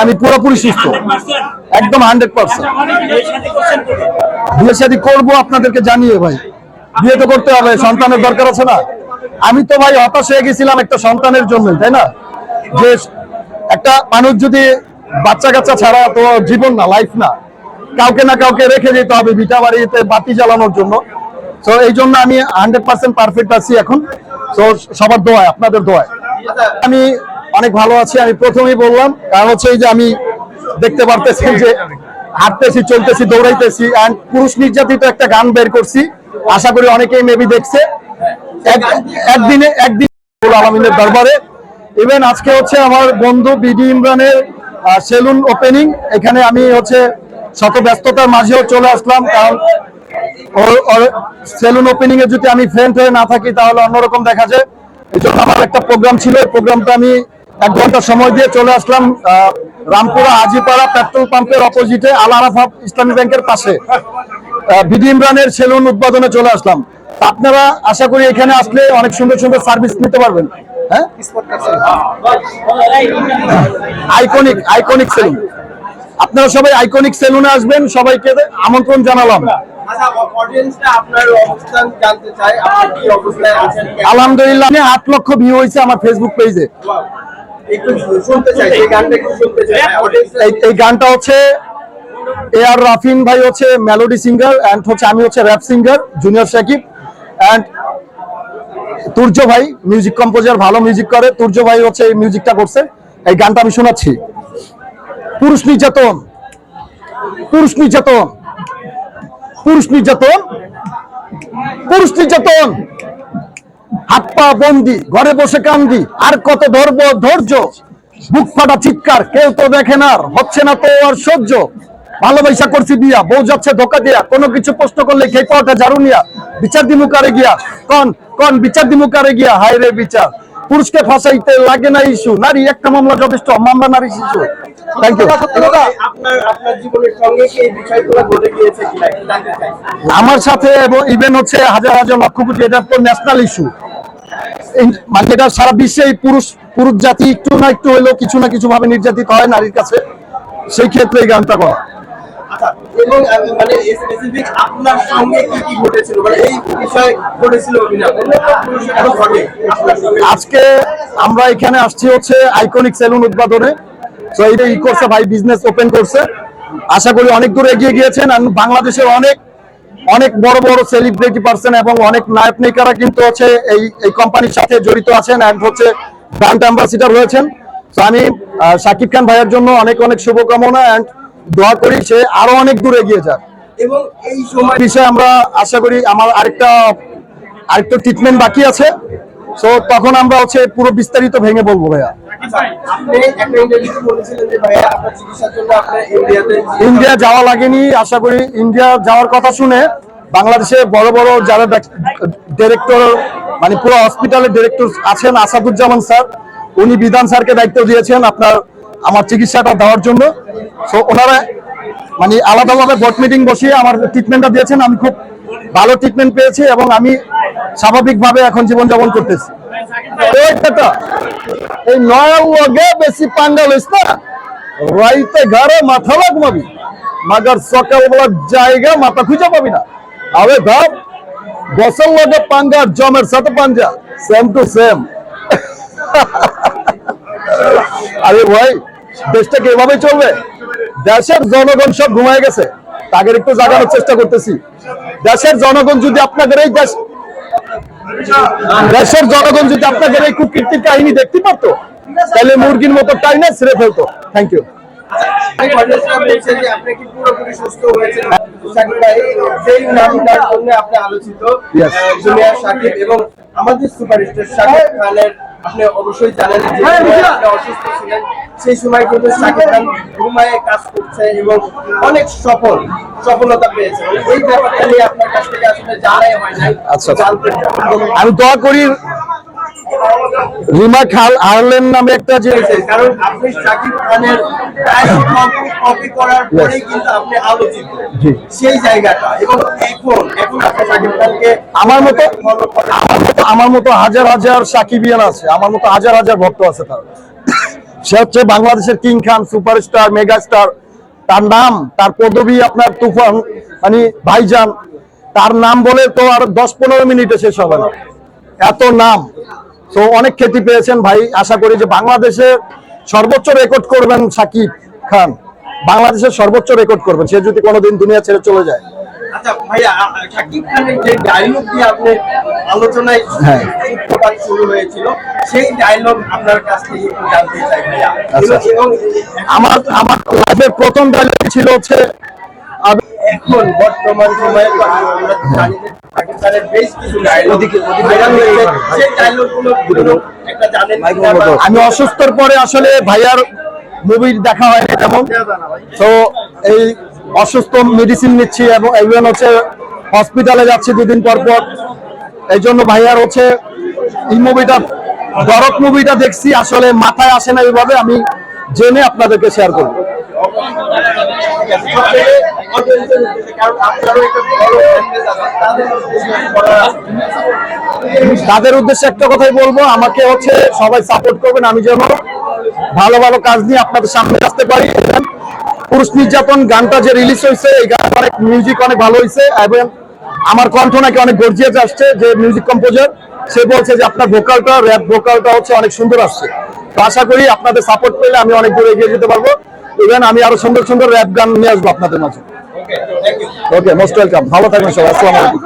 আমি পুরোপুরি সুস্থ। একদম হান্ড্রেড পার্সেন্ট। বিয়ে শাদী করব আপনাদেরকে জানিয়ে ভাই। বিয়ে তো করতে হবে, সন্তানের দরকার আছে না। আমি তো ভাই হতাশ হয়ে গেছিলাম একটা সন্তানের জন্য, তাই না? যে একটা মানুষ যদি বাচ্চা কাচ্চা ছাড়া তো জীবন না লাইফ না। কাউকে না কাউকে রেখে যেতে হবে বিটা বাড়িতে বাতি জ্বালানোর জন্য। তো এই জন্য আমি হান্ড্রেড পার্সেন্ট পারফেক্ট আছি এখন। তো সবার দোয়ায়, আপনাদের দোয়ায়। আমি অনেক ভালো আছি, আমি প্রথমেই বললাম। কারণ হচ্ছে এই যে আমি দেখতে পারতেছি যে হাঁটতেছি, চলতেছি, দৌড়াইতেছি অ্যান্ড পুরুষ নির্যাতিত একটা গান বের করছি। আশা করি অনেকেই মেবি দেখছে। এক- একদিনে একদিন আলমিনের দরবারে। ইভেন আজকে হচ্ছে আমার বন্ধু বিডি ইমরানের সেলুন ওপেনিং এখানে আমি হচ্ছে শত ব্যস্ততার মাঝেও চলে আসলাম। কারণ সেলুন ওপেনিং এ যদি আমি ফ্রেন্ড হয়ে না থাকি, তাহলে অন্যরকম দেখা যায়। এই জন্য আমার একটা প্রোগ্রাম ছিল। প্রোগ্রামটা আমি এক ঘণ্টা সময় দিয়ে চলে আসলাম রামপুরা আজিপাড়া পেট্রোল পাম্পের অপোজিটে আল আরাফা ইসলামী ব্যাংকের পাশে। বিডি ইমরানের সেলুন উদ্বোধনে চলে আসলাম। আপনারা আশা করি এখানে আসলে অনেক সুন্দর সুন্দর সার্ভিস নিতে পারবেন। হ্যাঁ? Iconic iconic salon. আপনারা সবাই আইকনিক সেলুনে আসবেন, সবাইকে আমন্ত্রণ জানালাম। আলহামদুলিল্লাহ, আট লক্ষ ভিউ হয়েছে আমার ফেসবুক পেজে একটু শুনতে চাই সেই গানটা একটু শুনতে চাই। অডিয়েন্স এই গানটা হচ্ছে এ আর রাফিন ভাই হচ্ছে মেলোডি সিঙ্গার অ্যান্ড হচ্ছে আমি হচ্ছে rap singer junior Sakib and Turjo ভাই মিউজিক কম্পোজার ভালো মিউজিক করে। তুর্য ভাই হচ্ছে এই মিউজিকটা করছে। এই গানটা আমি শোনাচ্ছি। পুরুষ নির্যাতন পুরুষ নির্যাতন পুরুষ নির্যাতন পুরুষ নির্যাতন। হাত পা বন্দি ঘরে বসে কান্দি আর কত ধরব ধৈর্য? বুক ফাটা চিৎকার কেউ তো দেখে না আর হচ্ছে না তো আর সহ্য। ভালোবাসা করছি বিয়া বউ যাচ্ছে ধোকা দিয়া কোনো কিছু প্রশ্ন করলে খেয়ে পাওয়াটা ঝাড়ু নিয়া বিচার দিমুকারে গিয়া? কন কন বিচার দিমুকারে গিয়া? হায় রে বিচার। পুরুষকে ফাঁসাইতে লাগে না ইস্যু নারী একটা মামলা যথেষ্ট মামলা নারী শিশু। থ্যাংক ইউ আমার সাথে এবং ইভেন হচ্ছে হাজার হাজার লক্ষ কোটি এটা তো ন্যাশনাল ইস্যু মানে সারা বিশ্বে এই পুরুষ পুরুষ জাতি একটু না একটু হলেও কিছু না কিছু ভাবে নির্যাতিত হয় নারীর কাছে। সেই ক্ষেত্রে এই গানটা করা। এই আজকে আমরা এখানে আসছি হচ্ছে আইকনিক সেলুন উদ্বোধনে। তো এইটা ই করছে ভাই বিজনেস ওপেন করছে। আশা করি অনেক দূর এগিয়ে গিয়েছেন। আর বাংলাদেশের অনেক অনেক বড় বড় সেলিব্রিটি পার্সন এবং অনেক নায়ক নায়িকারা কিন্তু হচ্ছে এই এই কোম্পানির সাথে জড়িত আছেন অ্যান্ড হচ্ছে ব্র্যান্ড অ্যাম্বাসিডার রয়েছেন। তো আমি সাকিব খান ভাইয়ের জন্য অনেক অনেক শুভকামনা অ্যান্ড দোয়া করি সে আরও অনেক দূর এগিয়ে যাক। এবং এই সময় বিষয়ে আমরা আশা করি আমার আরেকটা আরেকটা ট্রিটমেন্ট বাকি আছে। তো তখন আমরা হচ্ছে পুরো বিস্তারিত ভেঙে বলব, ভাইয়া। ইন্ডিয়া যাওয়া লাগেনি, আশা করি ইন্ডিয়া যাওয়ার কথা শুনে বাংলাদেশে বড় বড় যারা ডিরেক্টর মানে পুরো হসপিটালের ডিরেক্টর আছেন আসাদুজ্জামান স্যার। উনি বিধান স্যারকে দায়িত্ব দিয়েছেন আপনার, আমার চিকিৎসাটা দেওয়ার জন্য। তো ওনারা মানে আলাদাভাবে বোর্ড মিটিং বসিয়ে আমার ট্রিটমেন্টটা দিয়েছেন। আমি খুব ভালো ট্রিটমেন্ট পেয়েছি এবং আমি স্বাভাবিকভাবে এখন জীবনযাপন করতেছি। এই বেশি না, রাইতে ঘরে মাথা লাগমাবি, মাগার সকালবেলার জায়গা মাথা খুঁজে পাবি না। আরে বসল লগে পাঙ্গা জমের সাথে পাঞ্জা সেম টু সেম আরে ভাই, দেশটা কি এভাবে চলবে? দেশের জনগণ সব ঘুমায় গেছে। তাদের একটু জাগানোর চেষ্টা করতেছি। দেশের জনগণ যদি আপনাদের এই দেশ দেশের জনগণ যদি আপনাদের এই কুকীর্তির কাহিনী দেখতে পারতো তাহলে মুরগির মতো টাইনে ছিঁড়ে ফেলতো। থ্যাংক ইউ আমাদের সুপারস্টার সাকিব খানের আপনি অবশ্যই জানেন যে অসুস্থ ছিলেন। সেই সময় কিন্তু সাকিব খান ঘুমায় কাজ করছে এবং অনেক সফল সফলতা পেয়েছে। এই ব্যাপারটা নিয়ে আপনার কাছ থেকে আসলে জানাই হয় নাই। আচ্ছা। আমি দোয়া করি রিমা খাল আয়ারল্যান্ড নামে একটা যে কারণ আপনি সাকিব খানের কপি করার পরেই কিন্তু আপনি আলোচিত। সেই জায়গাটা। এবং এখন এখন আপনি সাকিব খানকে আমার মতো আমার মতো আমার মতো হাজার হাজার সাকিবিয়ান আছে। আমার মতো হাজার হাজার ভক্ত আছে তার। সে হচ্ছে বাংলাদেশের কিং খান সুপারস্টার মেগাস্টার। তার নাম তার পদবি আপনার তুফান মানে ভাইজান। তার নাম বলে তো আর দশ পনেরো মিনিটে শেষ হবে না। এত নাম। তো অনেক খ্যাতি পেয়েছেন ভাই। আশা করি যে বাংলাদেশে সর্বোচ্চ রেকর্ড করবেন সাকিব খান। বাংলাদেশের সর্বোচ্চ রেকর্ড করবেন। সে যদি কোনোদিন দুনিয়া ছেড়ে চলে যায়। আচ্ছা ভাইয়া খানের যে ডায়লগ দিয়ে আপনি আলোচনায় হ্যাঁ। সূত্রপাত শুরু হয়েছিল সেই ডায়লগ আপনার কাছ থেকে জানতে চাই ভাইয়া। আচ্ছা। এবং আমার আমার লাইফের প্রথম ডায়লগ ছিল হচ্ছে এখন বর্তমান সময়ে খানের বেশ কিছু আমি অসুস্থর পরে আসলে ভাইয়ার মুভি দেখা হয়নি তেমন। তো এই অসুস্থ মেডিসিন নিচ্ছি এবং even হচ্ছে হসপিটালে যাচ্ছি দুদিন পর পর। এই জন্য ভাইয়ার হচ্ছে এই মুভিটা দরদ মুভিটা দেখছি। আসলে মাথায় আসে না এইভাবে আমি জেনে আপনাদেরকে শেয়ার করব। তাদের উদ্দেশ্যে একটা কথাই বলব, আমাকে হচ্ছে সবাই সাপোর্ট করবেন, আমি যেন ভালো ভালো কাজ নিয়ে আপনাদের সামনে আসতে পারি। পুরুষ নির্যাতন গানটা যে রিলিজ হয়েছে, এই গান অনেক মিউজিক অনেক ভালো হয়েছে এবং আমার কণ্ঠ নাকি অনেক গর্জিয়াস আসছে, যে মিউজিক কম্পোজার সে বলছে যে আপনার ভোকালটা র্যাপ ভোকালটা হচ্ছে অনেক সুন্দর আসছে। তো আশা করি আপনাদের সাপোর্ট পেলে আমি অনেক দূরে এগিয়ে যেতে পারব। ইভেন আমি আরও সুন্দর সুন্দর র্যাপ গান নিয়ে আসব আপনাদের মাঝে. ওকে মোস্ট ওয়েলকাম ভালো থাকবেন সবাই। আসসালাম আলাইকুম।